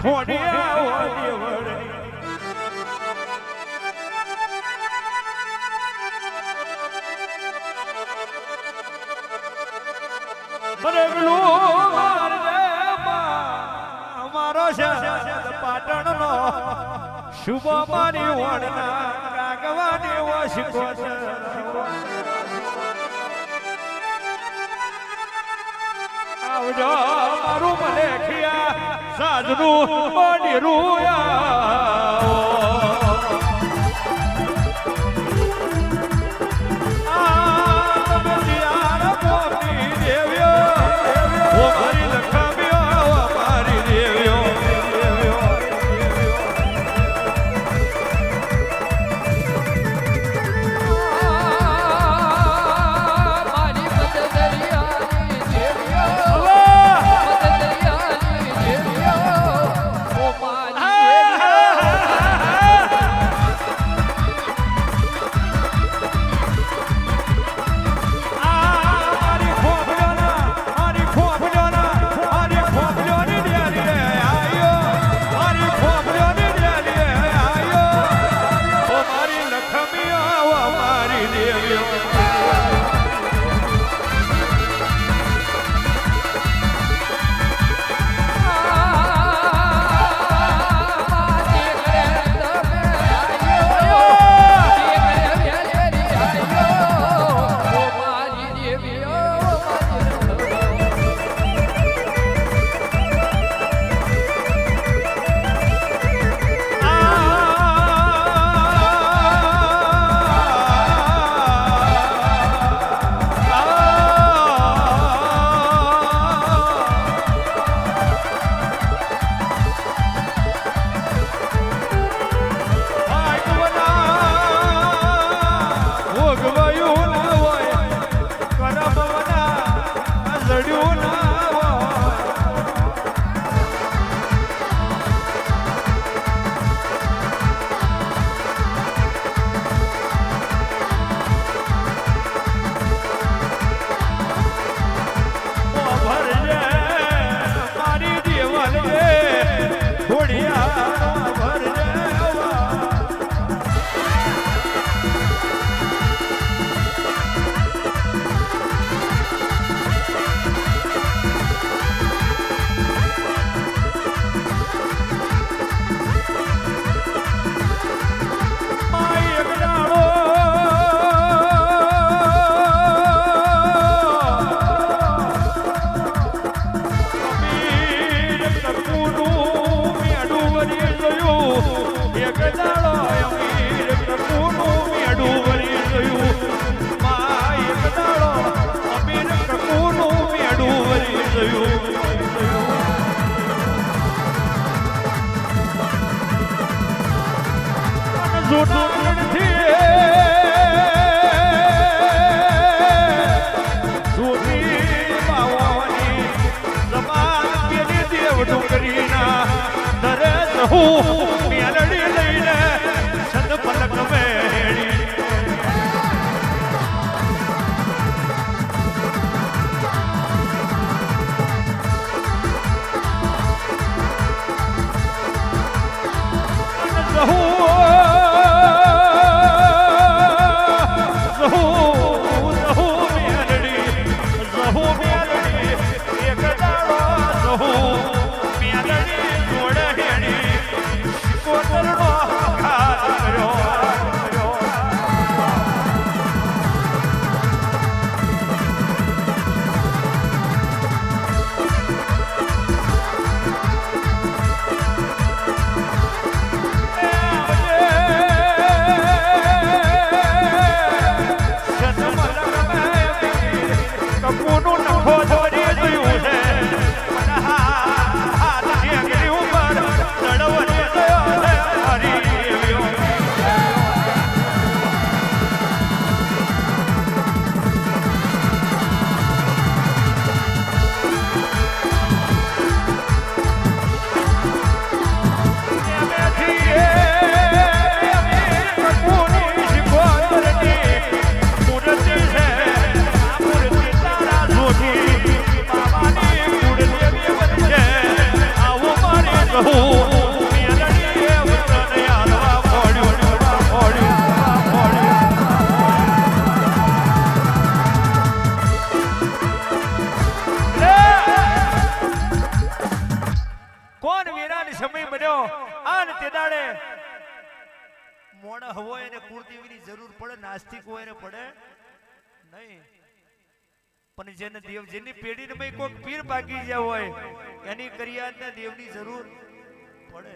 ખોડિયા દેવડે મારો પાટણ નો શુભ મારી ઓળના કાગવાની ઓશિકો આવજો મારું મને ખિયા સાજનું ડીરું ચડ્યું ના. Oh! કોઈક પીર ગયા હોય, એની કરિયાતને દેવની જરૂર પડે.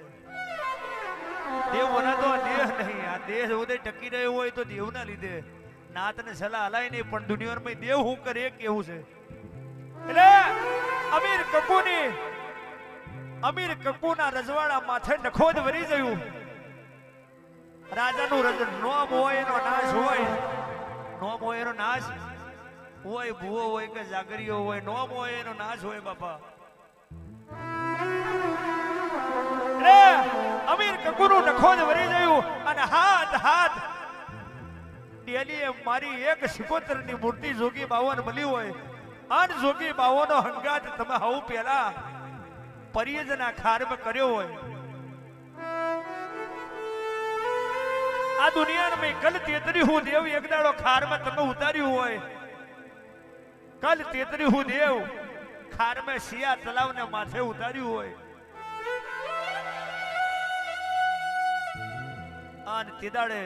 દેવ તો દેહ નહીં, આ દેહ ઉદય ટકી રહ્યો હોય તો દેવના લીધે. નાતને સલાહ હલાય નહીં, પણ દુનિયામાં દેવ હું કરે કેવું છે? એટલે અમીર કકુની, અમીર કકુના રજવાડા માથે નખોદ વરી ગયું. રાજાનું રજ નોમ હોય એનો નાશ હોય નોમ હોય એનો નાશ. હોય, ભૂવો હોય કે જાગરીઓ હોય, નોમ હોય એનો નાશ હોય બાપા. અમીર કકુનું નખોજ વરી ગયું અને હાથ હાથ. ડેલીએ મારી એક સિકોતરની મૂર્તિ જોગી બાવન મળી હોય. અન જોગી બાવોનો હંગાત તમે હવ પેલા પરિયજના ખારમાં કર્યો હોય. આ દુનિયામાં કલ તેતરી હું દેવ એક દાડો ખારમાં તમે ઉતાર્યું હોય. કલ તેતરી હું દેવ ખારમાં શિયા તલાવને માથે ઉતાર્યું હોય. આન તિદાડે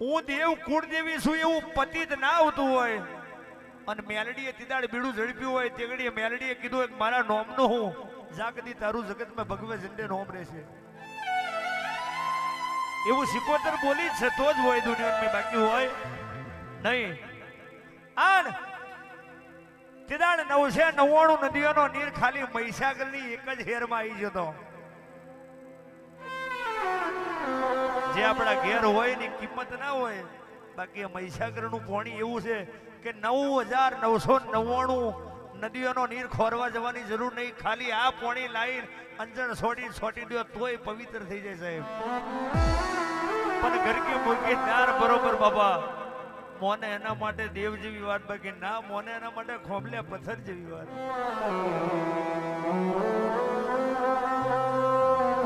હું દેવ કુળદેવી છું એવું પતિત ના આવતું હોય. અને મેલડીએ તિદાડે બીડું ઝડપ્યું હોય. તેગડીએ મેલડીએ કીધું એક, મારા નોમનો હું. જાગદી તારું જગતમાં ભગવે જિંદે નોમ રહેશે. એવું સિકોતર બોલી છે, તો જ હોય દુનિયામાં બાકી હોય. નહીં. આન તિદાણ નવસે નવ્વાણું નદીઓનો નીર ખાલી મહીસાગરની એક જ હેરમાં આવી જતો જે આપણા ઘેર હોયની કિંમત ના હોય, બાકી મહીસાગરનું પાણી એવું છે કે નવ હજાર નવસો નવ્વાણું નદીઓનો નીર ખોરવા જવાની જરૂર નહીં. ખાલી આ પાણી લાઈન અંજણ છોડી છોટી દો, તોય પવિત્ર થઈ જાય સાહેબ. પણ ઘર કે મુર્ગી ત્યાર બરોબર બાબા મોને એના માટે દેવ જેવી વાત બાકી, ના, મોને એના માટે ખોબલે પથ્થર જેવી વાત.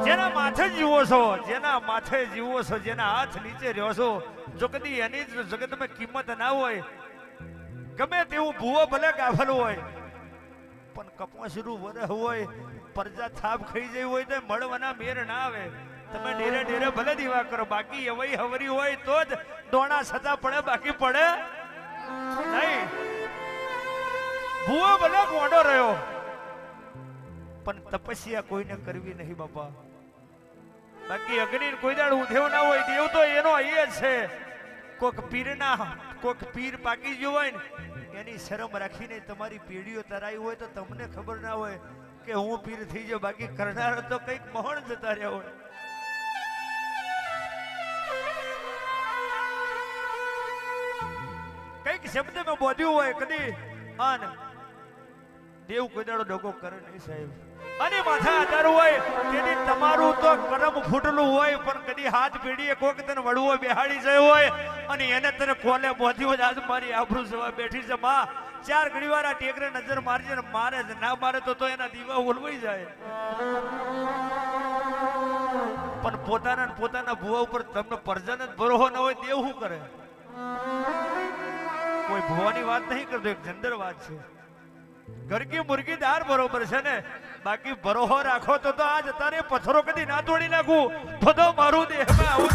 જેના માથે જીવો છો, જેના માથે જીવો છો, જેના હાથ નીચે રહ્યો છો, જો કદી એની જ જગતમાં કિંમત ના હોય, ગમે તેવું ભૂવો ભલે ગાફલ હોય, પણ કપોસરું વરહ હોય, પરજા થાપ ખાઈ જઈ હોય તો મળવાના મેર ના આવે. તમે ડેરે ડેરે ભલે દીવા કરો, બાકી એવઈ હવરી હોય તો જ દોણા સજા પડે, બાકી પડે નહીં. ભૂવો ભલે ગોડો રહ્યો, પણ તપસ્યા કોઈને કરવી નહીં બાપા. બાકી અગ્નિ કોઈ દાડ ઉધેવ ના હોય, દેવ તો એનો જ છે. કોક પીરના, કોક પીર પાકી ગયો હોય ને, એની શરમ રાખીને તમારી પેઢીઓ તરાઈ હોય તો તમને ખબર ના હોય કે હું પીર થઈ ગયો, બાકી કરનાર તો કંઈક મહોણ જતા રહ્યા હોય. કંઈક શબ્દમાં બોધ્યું હોય કદી. આન દેવ કોઈ દાડો ડગો કરે નહીં સાહેબ. અને માથા આધાર હોય તેથી તમારું તો કરમ ફૂટલું હોય, પણ કદી હાથ પીડીએ કોક તને વડવો બેહાડી જાય હોય. અને એને તને કોલે બોધી જ આજ મારી આબરૂ જવા બેઠી છે, માં. ચાર ઘડી વાર આ ટેકરે નજર મારજે ને મારે જ ના મારે તો તો એના દીવા ઓલવાઈ જાય. પણ પોતાના પોતાના ભુવા ઉપર તમને પરજન જ ભરોહો ન હોય તેવું શું કરે? કોઈ ભુવાની વાત નહીં કરતો, એક જંદર વાત છે. ઘરકી મુરગી દાર બરોબર છે ને, બાકી ભરોહો રાખો તો તો આજ તારે પથ્થરો કદી ના તોડી નાખું. તો તો મારું દેહમાં આવું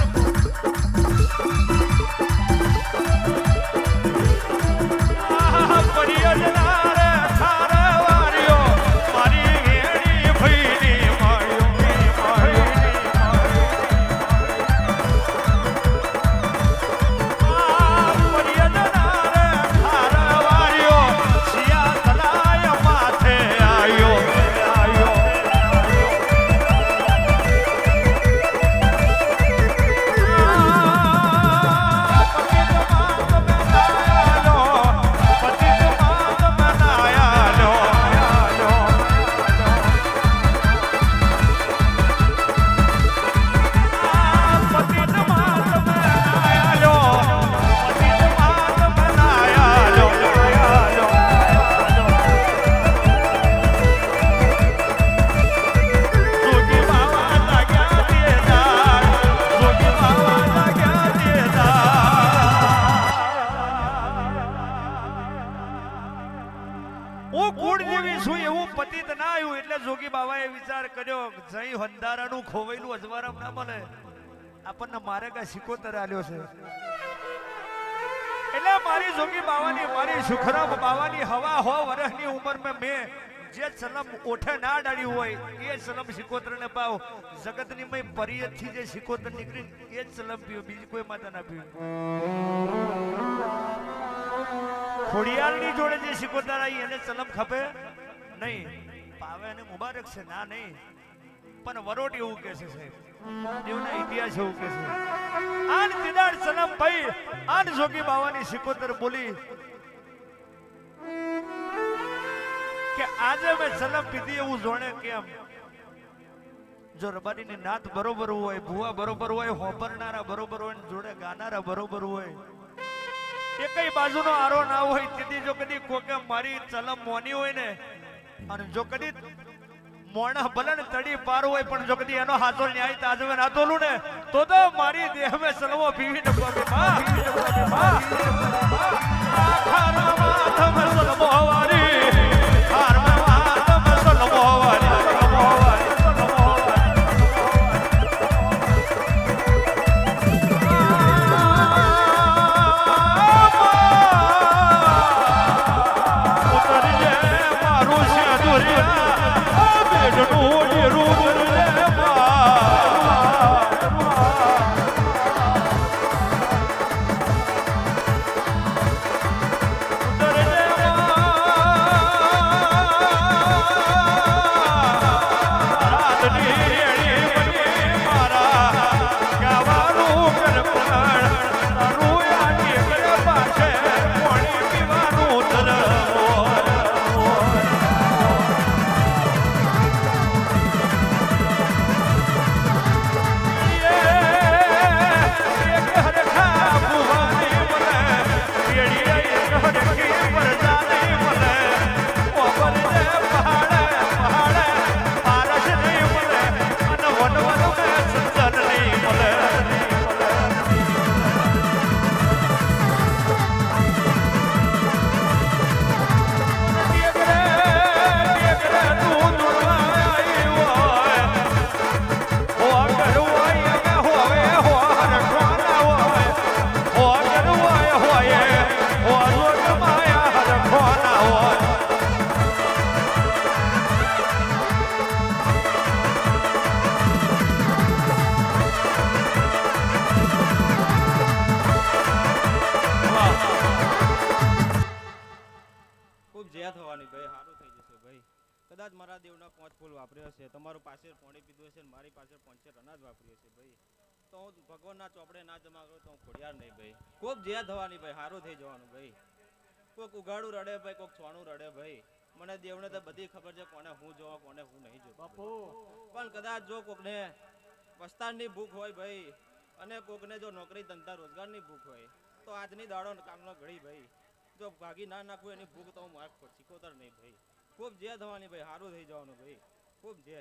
વ્યવહાર કર્યો જઈ હંધારાનું ખોવાયેલું અજવારામ ના મળે. આપણને મારે કઈ સિકોતર આલ્યો છે. એટલે મારી જોગી બાવાની, મારી સુખરામ બાવાની હવા હો વર્ષની ઉંમરમાં મેં જે સલમ ઓઠે ના ડાળી હોય, એ સલમ સિકોતર ને પાવ. જગતની મય પરિયતથી જે સિકોતર નીકળી, એ જ સલમ પીવો, બીજી કોઈ માતા ના પીવે. ખોડિયાલની જોડે જે સિકોતર આવી એને સલમ ખપે? નહીં. પાવે અને મુબારક છે. ના, નહીં. પણ વરોટ એવું કે છે, સાહેબ. ઇતિહાસ એવું કે છે. આન દિદાર સલમ ભાઈ આન જોગી બાવાની સિકોતર બોલી કે આજે મેં સલમ પીધી એવું જોણે કેમ? જો રબારીની નાત બરોબર હોય, ભુવા બરોબર હોય હોપરનારા બરોબર હોય જોડે ગાનારા બરોબર હોય એકઈ બાજુનો આરો ના હોય, તેથી જો કદી કોકે મારી ચલમ મોની હોય ને અને જો કદી મોણા ભલન તડી પાર હોય, પણ જો કદી એનો હાથો ન્યાય તાજવે ના તોલું ને, તો તો મારી દેહ મે સલવો પીવીને પગે માં આખા રામા સલવો વારી થવાની ભાઈ સારું થઈ જવાનું ભાઈ. કોઈક ઉઘાડું રડે ભાઈ કોઈક છોણું રડે ભાઈ. મને દેવને તો બધી ખબર છે કોને હું જોવા કોને હું નહીં જોવા પણ કદાચ જો કોકને વસ્તારની ભૂખ હોય ભાઈ અને કોકને જો નોકરી ધંધા રોજગારની ભૂખ હોય તો આજની દાડો કામનો ઘડી ભાઈ. જો ભાગી ના નાખવું એની ભૂખ તો હું માર્ક શીખોતર નહીં ભાઈ. ખૂબ જે થવાની ભાઈ સારું થઈ જવાનું ભાઈ. ખૂબ જે